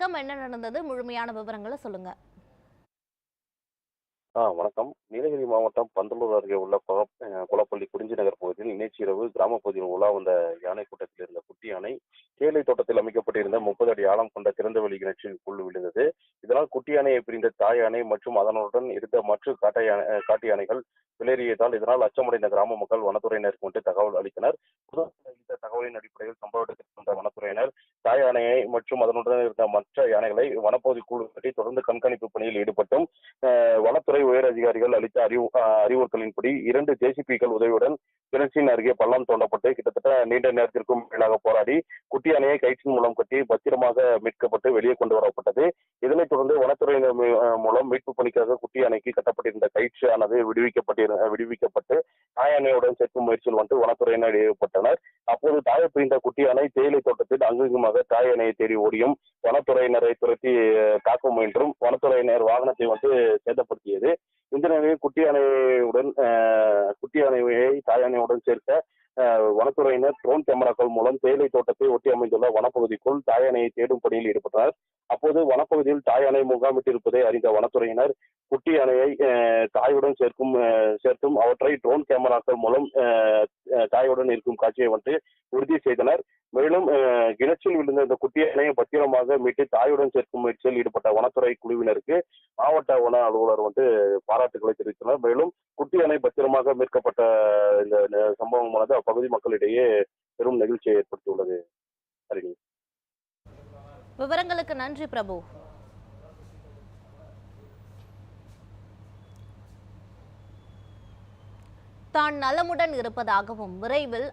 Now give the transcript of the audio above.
Come என்ன நடந்தது? முழுமையான விவரங்களை சொல்லுங்க. ஆ வணக்கம். நீலகிரி மாவட்டம் பந்தலூர் அருகே உள்ள குளப் குளப்பள்ளி குறிஞ்சி நகர் பகுதியில் நேற்று இரவு கிராம பகுதியில் உலா வந்த யானை கூட்டத்தில் இருந்த குட்டி யானை தேயிலை தோட்டத்தில் அமைக்கப்பட்டிருந்த முப்பது அடி ஆழம் கொண்ட திறந்தவெளி கிணற்றிற்குள் விழுந்தது. இதனால் குட்டி யானையை பிரிந்த தாய் யானை மற்றும் அதனுடன் இருந்த மற்ற காட்டையான காட்டு யானைகள் வெளியேறியதால் இதனால் அச்சமடைந்த கிராம மக்கள் வனத்துறையினருக்கு வந்து தகவல் அளித்தனர். தகவலின் அடிப்படையில் சம்பவ இடத்திற்கு வந்த வனத்துறையினர் தாய் யானையை மற்றும் அதனுடன் இருந்த மற்ற யானைகளை வனப்பகுதி குழு கட்டி தொடர்ந்து கண்காணிப்பு பணியில் ஈடுபட்டும் வனத்துறை உயர் அதிகாரிகள் அளித்த அறிவு அறிவுறுத்தலின்படி இரண்டு ஜேசிபிக்கள் உதவியுடன் கிணற்றின் அருகே பள்ளம் தோண்டப்பட்டு கிட்டத்தட்ட நீண்ட நேரத்திற்கும் மேலாக போராடி குட்டி யானையை கயிற்றின் மூலம் கட்டி பத்திரமாக மீட்கப்பட்டு வெளியே கொண்டு வரப்பட்டது. இதனைத் தொடர்ந்து வனத்துறையினர் மூலம் மீட்பு பணிக்காக குட்டி யானைக்கு கட்டப்பட்டிருந்த கயிற்று ஆனது விடுவிக்கப்பட்டிரு விடுவிக்கப்பட்டு தாயானையுடன் சேர்க்கும் முயற்சியில் வந்து வனத்துறையினர் ஈடுபட்டனர். அப்போது தாயை பிரிந்த குட்டி யானை தேயிலை தோட்டத்தில் அங்குமிங்குமாக தாய் தேடி ஓடியும் வனத்துறையினரை துரத்தி காக்க தாக்க முயன்றும் வனத்துறையினர் வாகனத்தை வந்து சேதப்படுத்தியது. இந்த நிலையில் குட்டி குட்டியானையை அஹ், சேர்த்த வனத்துறையினர் ட்ரோன் கேமராக்கள் மூலம் தேயிலை தோட்டத்தை ஒட்டி அமைந்துள்ள வனப்பகுதிக்குள் தாய் தேடும் பணியில் ஈடுபட்டனர். அப்போது வனப்பகுதியில் தாயானை முகாமிட்டிருப்பதை அறிந்த வனத்துறையினர் குட்டி யானையை அஹ், தாயுடன் சேர்க்கும் சேர்த்தும் அவற்றை ட்ரோன் கேமராக்கள் மூலம் தாயுடன் இருக்கும் காட்சியை வந்து உறுதி செய்தனர். மேலும் கிணற்றில் விழுந்த இந்த குட்டி யானையை பத்திரமாக மீட்டு தாயுடன் சேர்க்கும் முயற்சியில் ஈடுபட்ட வனத்துறை குழுவினருக்கு மாவட்ட வன அலுவலர் வந்து பாராட்டுகளை தெரிவித்தனர் மேலும் குட்டி அணை பத்திரமாக மீட்கப்பட்ட இந்த சம்பவமானது அப்பகுதி மக்களிடையே பெரும் நெகிழ்ச்சியை ஏற்படுத்தியுள்ளது. ஹரிணி விவரங்களுக்கு நன்றி பிரபு. தான் நலமுடன் இருப்பதாகவும் விரைவில்